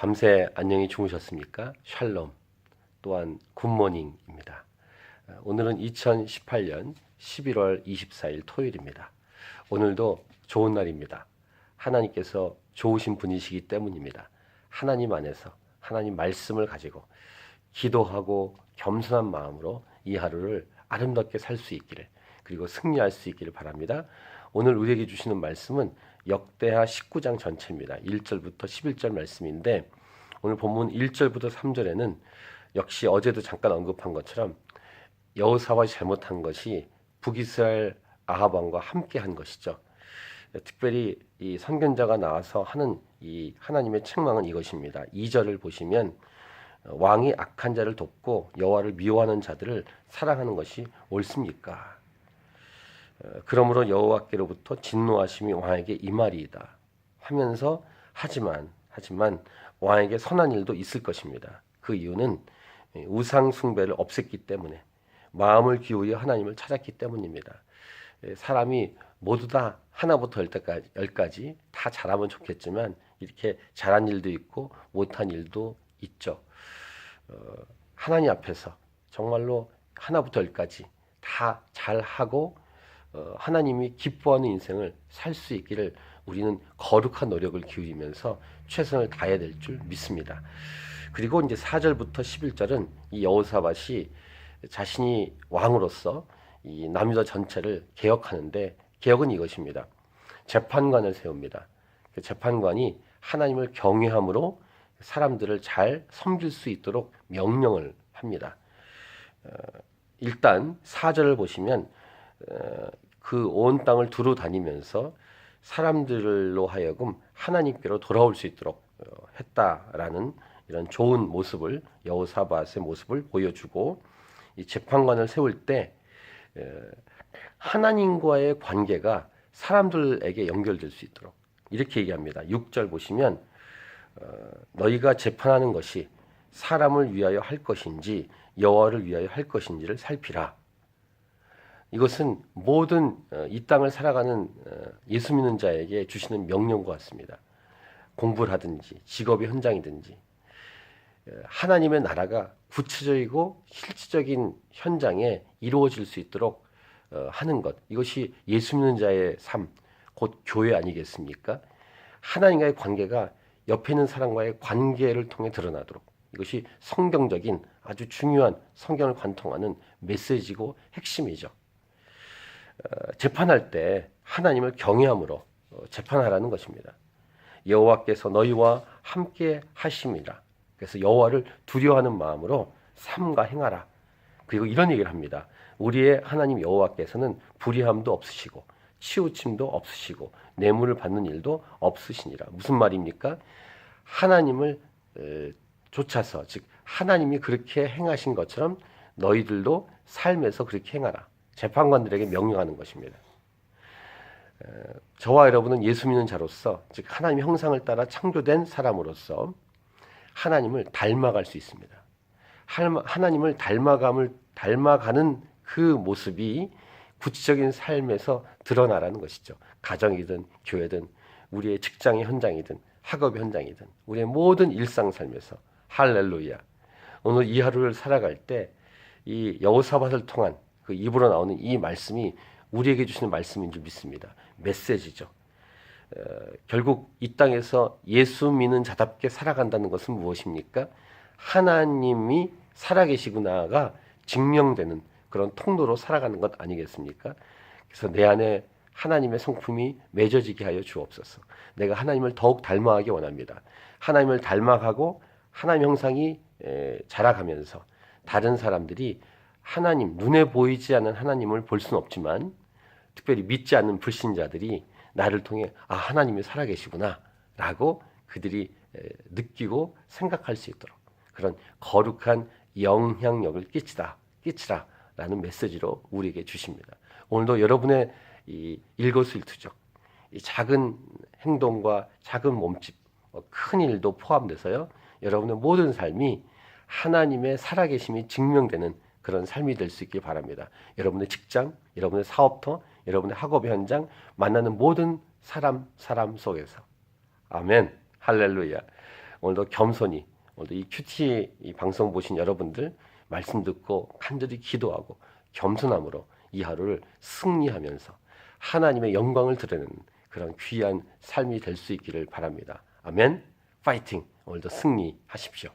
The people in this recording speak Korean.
밤새 안녕히 주무셨습니까? 샬롬 또한 굿모닝입니다. 어, 오늘은 2018년 11월 24일 토요일입니다. 오늘도 좋은 날입니다. 하나님께서 좋으신 분이시기 때문입니다. 하나님 안에서 하나님 말씀을 가지고 기도하고 겸손한 마음으로 이 하루를 아름답게 살 수 있기를 그리고 승리할 수 있기를 바랍니다. 오늘 우리에게 주시는 말씀은 역대하 19장 전체입니다. 1절부터 11절 말씀인데 오늘 본문 1절부터 3절에는 역시 어제도 잠깐 언급한 것처럼 여호사와 잘못한 것이 북이스라엘 아합 왕과 함께 한 것이죠. 특별히 이 선견자가 나와서 하는 이 하나님의 책망은 이것입니다. 2절을 보시면 왕이 악한 자를 돕고 여호와를 미워하는 자들을 사랑하는 것이 옳습니까? 어, 그러므로 여호와께로부터 진노하심이 왕에게 임하리이다 하면서 하지만 하지만 왕에게 선한 일도 있을 것입니다. 그 이유는 우상 숭배를 없앴기 때문에 마음을 기울여 하나님을 찾았기 때문입니다. 예, 사람이 모두 다 하나부터 열까지, 열까지 다 잘하면 좋겠지만 이렇게 잘한 일도 있고 못한 일도 있죠. 어, 하나님 앞에서 정말로 하나부터 열까지 다 잘하고 어, 하나님이 기뻐하는 인생을 살 수 있기를 우리는 거룩한 노력을 기울이면서 최선을 다해야 될 줄 믿습니다. 그리고 이제 4절부터 11절은 이 여호사밭이 자신이 왕으로서 이 남유다 전체를 개혁하는데 개혁은 이것입니다. 재판관을 세웁니다. 그 재판관이 하나님을 경외함으로 사람들을 잘 섬길 수 있도록 명령을 합니다. 어, 일단 4절을 보시면 어, 그 온 땅을 두루 다니면서 사람들로 하여금 하나님께로 돌아올 수 있도록 어, 했다라는 이런 좋은 모습을 여호사밧의 모습을 보여주고 이 재판관을 세울 때 하나님과의 관계가 사람들에게 연결될 수 있도록 이렇게 얘기합니다. 6절 보시면 어, 너희가 재판하는 것이 사람을 위하여 할 것인지 여호와를 위하여 할 것인지를 살피라. 이것은 모든 어, 이 땅을 살아가는 어, 예수 믿는 자에게 주시는 명령과 같습니다. 공부를 하든지 직업의 현장이든지 하나님의 나라가 구체적이고 실질적인 현장에 이루어질 수 있도록 하는 것 이것이 예수 믿는 자의 삶, 곧 교회 아니겠습니까? 하나님과의 관계가 옆에 있는 사람과의 관계를 통해 드러나도록 이것이 성경적인 아주 중요한 성경을 관통하는 메시지고 핵심이죠. 어, 재판할 때 하나님을 경외함으로 어, 재판하라는 것입니다. 여호와께서 너희와 함께 하심이라. 그래서 여호와를 두려워하는 마음으로 삼가 행하라. 그리고 이런 얘기를 합니다. 우리의 하나님 여호와께서는 불의함도 없으시고 치우침도 없으시고 뇌물을 받는 일도 없으시니라. 무슨 말입니까? 하나님을 쫓아서 즉 하나님이 그렇게 행하신 것처럼 너희들도 삶에서 그렇게 행하라. 재판관들에게 명령하는 것입니다. 저와 여러분은 예수 믿는 자로서 즉 하나님의 형상을 따라 창조된 사람으로서 하나님을 닮아갈 수 있습니다. 하나님을 닮아감을 닮아가는 그 모습이 구체적인 삶에서 드러나라는 것이죠. 가정이든 교회든 우리의 직장의 현장이든 학업의 현장이든 우리의 모든 일상 삶에서 할렐루야. 오늘 이 하루를 살아갈 때 이 여호사밧을 통한 그 입으로 나오는 이 말씀이 우리에게 주시는 말씀인 줄 믿습니다. 메시지죠. 어, 결국 이 땅에서 예수 믿는 자답게 살아간다는 것은 무엇입니까? 하나님이 살아계시구나가 증명되는 그런 통로로 살아가는 것 아니겠습니까? 그래서 내 안에 하나님의 성품이 맺어지게 하여 주옵소서. 내가 하나님을 더욱 닮아가기 원합니다. 하나님을 닮아가고 하나님 형상이 자라가면서 다른 사람들이 하나님 눈에 보이지 않는 하나님을 볼 수는 없지만 특별히 믿지 않는 불신자들이 나를 통해 아 하나님이 살아계시구나 라고 그들이 느끼고 생각할 수 있도록 그런 거룩한 영향력을 끼치다 끼치라 라는 메시지로 우리에게 주십니다. 오늘도 여러분의 이 일거수일투족 이 작은 행동과 작은 몸집 뭐큰 일도 포함돼서요 여러분의 모든 삶이 하나님의 살아계심이 증명되는 그런 삶이 될 수 있길 바랍니다. 여러분의 직장, 여러분의 사업터, 여러분의 학업 현장, 만나는 모든 사람, 사람 속에서. 아멘. 할렐루야. 오늘도 겸손히 오늘도 이 큐티 이 방송 보신 여러분들 말씀 듣고 간절히 기도하고 겸손함으로 이 하루를 승리하면서 하나님의 영광을 드러내는 그런 귀한 삶이 될 수 있기를 바랍니다. 아멘. 파이팅. 오늘도 승리하십시오.